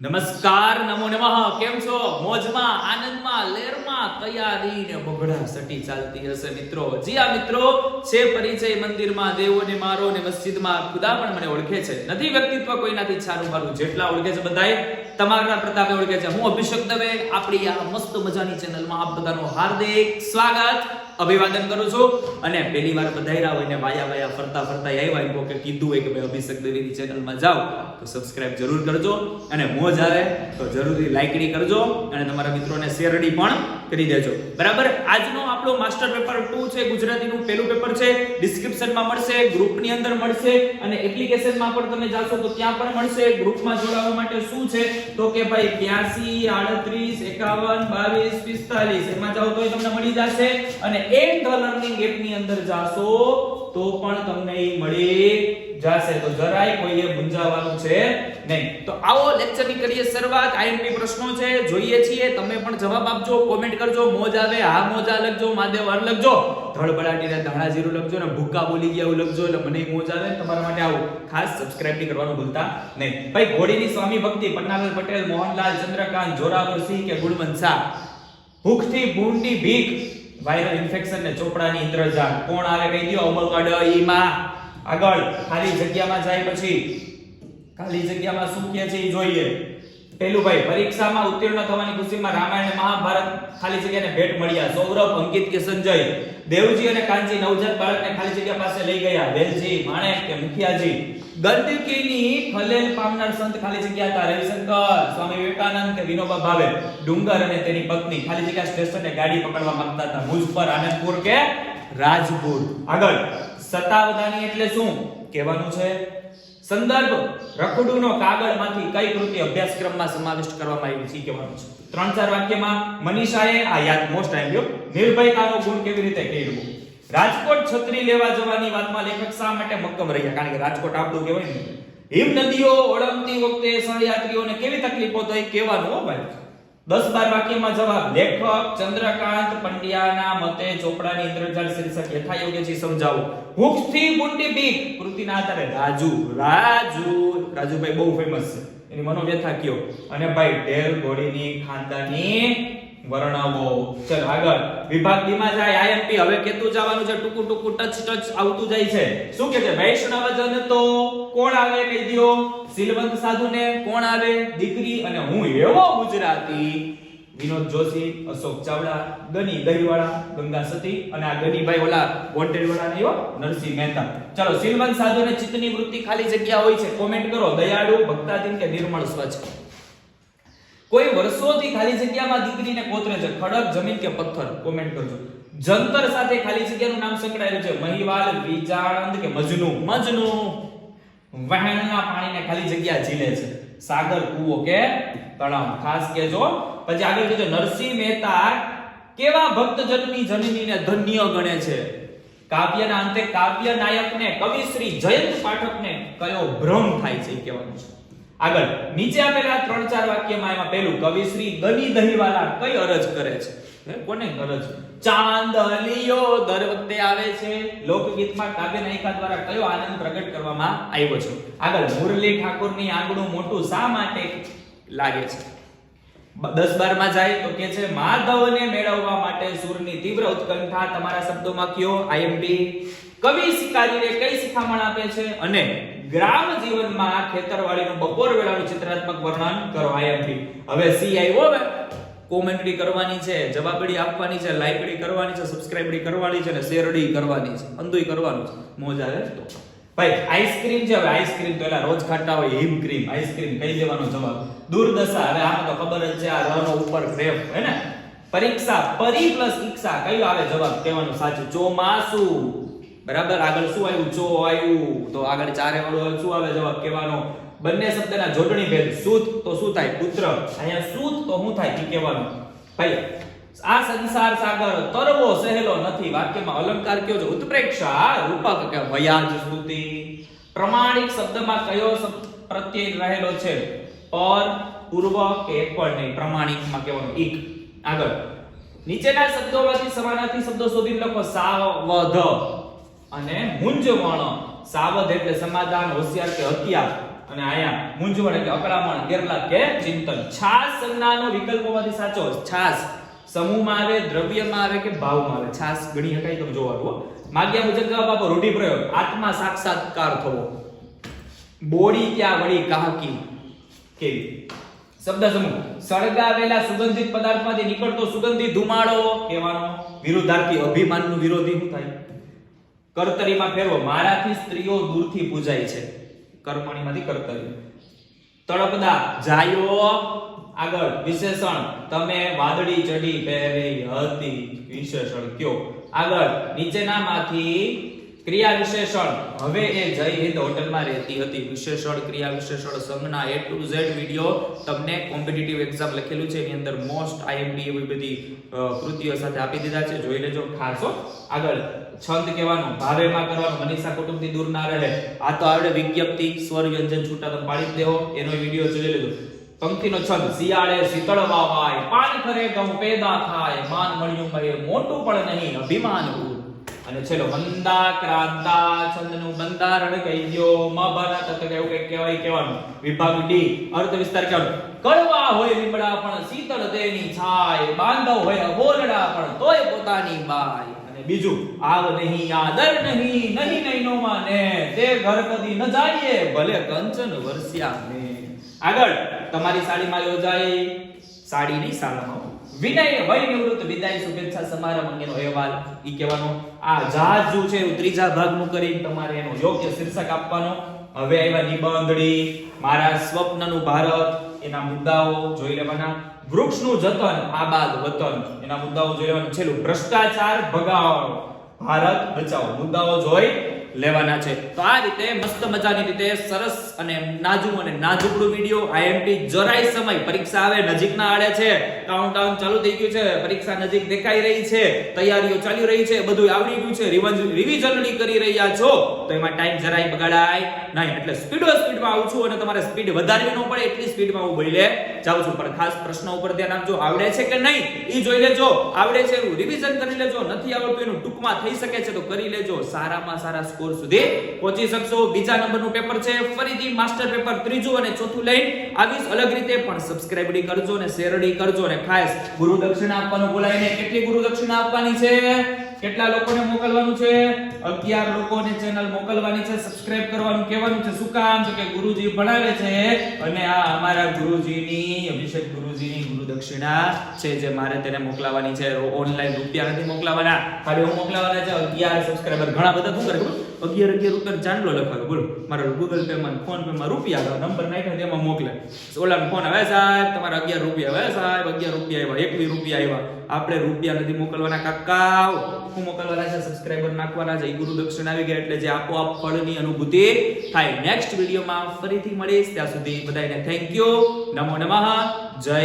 નમસ્કાર, નમો નમઃ. કેમ છો? મોજમાં, આનંદમાં લેરમાં તૈયારી ને બગડા સટી ચાલતી હશે મિત્રો. જી આ મિત્રો, છે પરિચય મંદિરમાં દેવો ને મારો ને મસ્જિદમાં ખુદા પણ મને ઓળખે છે. નથી વ્યક્તિત્વ કોઈનાથી છાનું મારું, જેટલા ઓળખે છે બધાય. તમારા પ્રતાપે ઓળખે છે. હું અભિષેક દવે. આપણી આ મસ્ત મજાની ચેનલમાં આપ બધાનું હાર્દિક સ્વાગત. અભિવાદન કરું છું. અને પહેલી વાર બધાયરા હોય ને વાયા વાયા ફરતા ફરતા આવ્યા. એમ કે કીધું હોય કે ભાઈ અભિષેક દેવીની ચેનલમાં જાઓ, તો સબસ્ક્રાઇબ જરૂર કરજો. અને મોજ આવે, તો જરૂરી લાઇકડી કરજો. અને તમારા મિત્રોને શેરડી પણ કરી દેજો. બરાબર? આજનો આપણો માસ્ટર પેપર 2 છે, ગુજરાતીનું પહેલું પેપર છે. ડિસ્ક્રિપ્શનમાં મળશે ગ્રુપની અંદર મળશે. અને એપ્લિકેશનમાં પણ તમે જાશો તો ત્યાં પણ મળશે. ગ્રુપમાં જોડાવા માટે શું છે? તો કે ભાઈ 82 38 51 22 45 એમાં જાઓ તો તમને મળી જશે. અને એમ ધ લર્નિંગ એપની અંદર જાશો, તો પણ તમને એ મળી જશે. તો જરાય કોઈએ મૂંઝાવાનું છે નહીં. તો આવો લેક્ચરની કરીએ શરૂઆત. આઈએમપી પ્રશ્નો છે. જોઈએ છીએ. તમે પણ જવાબ આપજો. કોમેન્ટ કરજો. મોજ આવે. હા, મોજા લખજો. માદેવ હર લખજો. ધડબડાટીને ધાણા જીરું લખજો ને ભૂકા બોલી ગયા એવું લખજો. એટલે મને મોજ આવે. તમારા માટે આવું ખાસ સબસ્ક્રાઇબ કરવાનું ભૂલતા નહીં. ભાઈ, ઘોડીની સ્વામી ભક્તિ પન્નાલાલ પટેલ, મોહનલાલ ચંદ્રકાંત જોરાવરસિંહ કે ગુણવંત? શાહ ભૂખથી ભૂંડી ભીખ. વાયરલ ઇન્ફેક્શન ને ચોપડાની ઇન્દ્રજાળ કોણ આવે કહી દો અમલગઢ ઈમાં. આગળ, ખાલી જગ્યામાં જાય પછી. ખાલી જગ્યામાં શું કહે છે એ જોઈએ. પેલું ભાઈ, પરીક્ષામાં ઉત્તીર્ણ થવાની ખુશીમાં રામાયણ મહાભારત ખાલી જગ્યાને ભેટ મળ્યા. સૌરભ, અંકિત કે સંજય? દેવજી અને કાંજી નવજાત બાળકને ખાલી જગ્યા પાસે લઈ ગયા. વેલજી, માણેક કે મુખિયાજી? ગંદકીની ખલેલ પામનાર સંત ખાલી જગ્યા હતા રવિશંકર, સ્વામી વિવેકાનંદ કે વિનોબા ભાવે ડુંગર અને તેની પત્ની ખાલી જગ્યા સ્ટેશને ગાડી પકડવા માંગતા હતા. મુજફર આનંદપુર કે રાજપુર આગળ. સતાવધાની એટલે શું? કહેવાનું છે, સંદર્ભ. રખડુનો કાગળમાંથી કઈ કૃતિ અભ્યાસક્રમમાં સમાવિષ્ટ કરવામાં આવી છે? કહેવાનું છે. ત્રણ ચાર વાક્યમાં મનીષાએ આ યાદ મોસ્ટ આવ્યો નિર્ભયતાનો ગુણ કેવી રીતે કેળવો રાજકોટ છત્રી લેવા જવાની વાતમાં લેખક શા માટે મક્કમ રહ્યા? કારણ કે રાજકોટ આપણું કહેવાય ને. હિમ નદીઓ ઓળંગતી વખતે સહયાત્રીઓને કેવી તકલીફો થઈ કહેવાનું ભાઈ. દસ બાર વાક્યમાં જવાબ, લેખક ચંદ્રકાંત પંડ્યાના મતે ચોપડાની ઇન્દ્રજાળ શીર્ષક યથાયોગ્યથી સમજાવો. ભૂખથી બુંડી બીક, કૃતિના આધારે રાજુ રાજુ, રાજુભાઈ બહુ ફેમસ છે. એની મનોવ્યથા કયો? અને ભાઈ, ઢેર ઘોડીની ખાનદાની વર્ણવો. ચલ, આગળ. વિભાગ બી માં જાય આઈએમપી હવે કેતું જવાનું છે, ટુકુ ટુકુ ટચ ટચ આવતું જાય છે. શું કે છે? વૈષ્ણવજન તો કોણ આવે, કહી દ્યો? સિલવંત સાધુને કોણ આવે? દીકરી અને હું એવો ગુજરાતી. વિનોદ જોશી, અશોક ચાવડા, ગની દહીવાળા, ગંગા સતી અને આ ગનીભાઈ ઓલા વોન્ટેડ વાળા નરસિંહ મહેતા. ચલો સિલવંત સાધુને ચિત્તની વૃત્તિ ખાલી જગ્યા હોય છે. કોમેન્ટ કરો. દયાળુ ભક્તાધીન કે નિર્મળ સ્વચ્છ? કોઈ વર્ષોથી ખાલી જગ્યામાં દીકરીને કોતરે છે ખડક, જમીન કે પથ્થર કોમેન્ટ કરજો. જંતર સાથે ખાલી જગ્યાનું નામ સંકળાયેલું છે. મહીવાલ, વિજાણંદ કે મજનુ? મજનુ. વહેણના પાણીને ખાલી જગ્યા ઝીલે છે. સાગર, કૂવો કે તળાવ. ખાસ કેજો પછી આગળ કેજો નરસિંહ મહેતા કેવા ભક્તજનની જનનીને ધન્ય ગણે છે? કાવ્યના અંતે કાવ્ય નાયકને કવિ શ્રી જયંત પાઠકને કયો ભ્રમ થાય છે કહેવાનું છે. આગળ, નીચે આપેલા ત્રણ ચાર વાક્યમાં એમાં પહેલું, કવિશ્રી ગની દહીવાલા કઈ અરજ કરે છે? કોને અરજ? ચાંદલિયો દર વખતે આવે છે. લોકગીતમાં કાવ્ય નાયિકા દ્વારા કયો આનંદ પ્રગટ કરવામાં આવ્યો છે? આગળ, મુરલી ઠાકોરની આંગણું મોટું શા માટે લાગે છે? દસ બારમાં જાય તો કે છે, માધવને મેળવવા માટે સૂરની તીવ્ર ઉત્કંઠા તમારા શબ્દોમાં કયો? આઈએમપી કવિ શિકારીને કઈ શિખામણ આપે છે? અને ગ્રામ જીવનમાં ખેતરવાડીનું બપોર વેળાનું ચિત્રાત્મક વર્ણન કરો આઈએમપી હવે સી આવ્યો હવે કોમેન્ટરી કરવાની છે, જવાબડી આપવાની છે, લાઈકડી કરવાની છે સબસ્ક્રાઇબડી કરવાની છે અને શેરડી કરવાની છે. અંદુય કરવાનું છે. મોજ આવે તો. ભાઈ આઈસ્ક્રીમ છે હવે. આઈસ્ક્રીમ તો એલા રોજ ખાતા હોય, હિમ ક્રીમ આઈસ્ક્રીમ કઈ દેવાનો જવાબ. દુર્દશા, હવે આમ તો ખબર જ છે આ રનો ઉપર ગ્રેફ હે ને? પરીક્ષા, પરી પ્લસ ઈક્ષા, કયો આવે જવાબ? કહેવાનું સાચું. ચોમાસું. બરાબર? આગળ શું આવ્યું? ચો આવ્યું, તો આગળ ચારે વાળો શું આવે? જવાબ કહેવાનો. બંને શબ્દના જોડણી ભેદ. સૂત તો શું થાય? પુત્ર. અહીંયા સૂત તો શું થાય? એ કહેવાનું. ભાઈ, આ સંસાર સાગર તરવો સહેલો નથી. વાક્યમાં અલંકાર કયો છે? ઉત્પ્રેક્ષા રૂપક કે વયાજ સ્તુતિ. પ્રમાણિક શબ્દમાં કયો પ્રત્યય રહેલો છે? પર, પૂર્વ કે એક પણ નહીં. પ્રમાણિકમાં કહેવાનું. ઈક આગળ. નીચેના શબ્દોમાંથી સમાનાર્થી શબ્દો શોધી લખો. સાવધ. અને મૂંઝવણ સાવધ એટલે સમાધાન, હોશિયાર કે હત્યા અને આયા મૂંઝવણ એટલે અકળામણ, ગેરલાભ કે ચિંતન. છાસ સંજ્ઞાનો વિકલ્પોમાંથી સાચો. છાસ સમૂહમાં આવે, દ્રવ્યમાં આવે કે ભાવમાં આવે? છાસ ગણી શકાય તમે જોવાનું. માગ્યા મુજબ જવાબ આપો રૂઢિપ્રયોગ આત્મા સાક્ષાત્કાર થવો. બોડી ક્યાં વળી કાહકી? કેવી? શબ્દ સમૂહ. સળગાવેલા સુગંધિત પદાર્થમાંથી નીકળતો સુગંધિત ધુમાડો, કહેવાનો વિરોધાર્થી અભિમાનનું વિરોધી શું થાય? કર્તરીમાં ફેરવો. મારાથી સ્ત્રીઓ દૂરથી પૂજાય છે. કર્મણીમાંથી કર્તરી. તળપદા જાયો. આગળ, વિશેષણ. તમે વાદળી, ચડી, પહેરી હતી વિશેષણ કયો. આગળ, નીચેનામાંથી ક્રિયા વિશેષણ. હવે એ જય હિન્દ હોટલમાં રહેતી હતી. વિશેષણ, ક્રિયા વિશેષણ, સંજ્ઞા એ ટુ ઝેડ વિડિયો તમને કોમ્પિટિટિવ એક્ઝામ લખેલું છે. એની અંદર મોસ્ટ આઈએમપી એવી બધી કૃતિઓ સાથે આપી દીધા છે. જોઈ લેજો, ખાસો. આગળ છંદ કહેવાનું, ભાવેમાં કરવાનું, મનીષા કુટુંબથી દૂર ના રહે. આ તો આવડે વિજ્ઞપ્તિ સ્વર વ્યંજન છૂટા તમે પાડી દેવો એનો વિડિયો જોઈ લેજો પંક્તિનો છંદ, શિયાળે શીતળ વાવાય પાણી ખરે ગમ પેદા થાય, માન મળ્યું મળે, મોટું પણ નહીં, અભિમાન અને છેલ્લો, મંદા ક્રાંતા છંદનું બંધારણ કહી ગયો મહાભારત કેવું એવું કંઈક કહેવાય, કહેવાનું. વિભાગ ડી, અર્થ વિસ્તાર કહેવાનું. કડવા હોય લીમડા પણ, શીતળ તેની છાય. બાંધવ હોય બોલડા પણ, તોય પોતાની બાય. બીજું આવ નહીં, આદર નહીં નહીં નહીં, નો માને. તે ઘર કદી ન જાઈએ ભલે કંચન વરસ્યા ને આગળ, તમારી સાડીમાં યોજાય નહીં શાળામાં. વિનય વય નિવૃત્ત વિદાય શુભેચ્છા સમારંભ અંગેનો અહેવાલ. ઈ કહેવાનો, આ જહાજ શું છે ત્રીજા ભાગનું કરી તમારે એનો યોગ્ય શીર્ષક આપવાનો. હવે આવ્યા નિબંધડી, મારા સ્વપ્નનું ભારત. એના મુદ્દાઓ જોઈ લેવાના. વૃક્ષનું જતન આબાદ વતન. એના મુદ્દાઓ જોઈ લેવાના છેલ્લું. ભ્રષ્ટાચાર ભગાવો ભારત બચાવો. મુદ્દાઓ જોઈ લેવાના છે. તો આ રીતે મસ્ત મજાની રીતે સરસ અને નાજુક અને નાજુકડું વિડિયો આઈએમપી જરાય સમય પરીક્ષા આવે, નજીકના આડે છે. કાઉન્ટડાઉન ચાલુ થઈ ગયું છે. પરીક્ષા નજીક દેખાઈ રહી છે. તૈયારીઓ ચાલી રહી છે. બધું આવડી ગયું છે. રિવન- રિવિઝન કરી રહ્યા છો. તો એમાં ટાઈમ જરાય બગાડાય નહીં. એટલે સ્પીડો સ્પીડમાં આવું છું અને તમારે સ્પીડ વધારવી ન પડે. એટલી સ્પીડમાં હું બોલે જાઉં છું. પણ ખાસ પ્રશ્નો ઉપર ધ્યાન આપજો. આવડે છે કે નહીં? ઈ જોઈ લેજો. આવડે છે એવું રિવિઝન કરી લેજો. નથી આવડતું એનું ટૂંકમાં થઈ શકે છે તો કરી લેજો. સારામાં સારા સ્કોર સુધી પહોંચી શકશો. બીજા નંબરનું પેપર છે. ફરીથી માસ્ટર પેપર ત્રીજું અને ચોથું લઈને આવીશ અલગ રીતે પણ સબસ્ક્રાઇબ ડી કરજો અને શેર ડી કરજો. અને ખાસ ગુરુ દક્ષિણા આપવાનું બોલાવીને કેટલી ગુરુ દક્ષિણા આપવાની છે? કેટલા લોકોને મોકલવાનું છે? 11 લોકોને ચેનલ મોકલવાની છે સબસ્ક્રાઇબ કરવાનું કહેવાનું છે. શું કામ? તો કે ગુરુજી ભણાવે છે. અને આ અમારા ગુરુજીની, અભિષેક ગુરુજીની ગુરુ દક્ષિણા છે જે મારે તેને મોકલાવાની છે. ઓનલાઈન રૂપિયા નથી મોકલાવાના. ખાલી હું મોકલાવાના છે. 11 સબસ્ક્રાઇબર ઘણા બધા શું કરે? 11 11 રૂપિયા ચાંદલો લખાવે બોલો. મારા ગૂગલ પે માં ફોન પે માં રૂપિયા નંબર નાખ્યો તેમાં મોકલે. ઓલા ફોન આવે, સાહેબ, તમારા 11 રૂપિયા આવે, સાહેબ 11 રૂપિયા આવ્યા 21 રૂપિયા આવ્યા. આપણે રૂપિયા નથી મોકલવાના. કાકા હું મોકલવાના છે સબસ્ક્રાઇબર નાખવાના છે. ગુરુ દક્ષિણ આવી ગયા એટલે જે આપોઆપ ફળની અનુભૂતિ થાય. નેક્સ્ટ વિડીયોમાં ફરીથી મળીશ. ત્યાં સુધી બધાને થેન્ક યુ નમો નમઃ. જય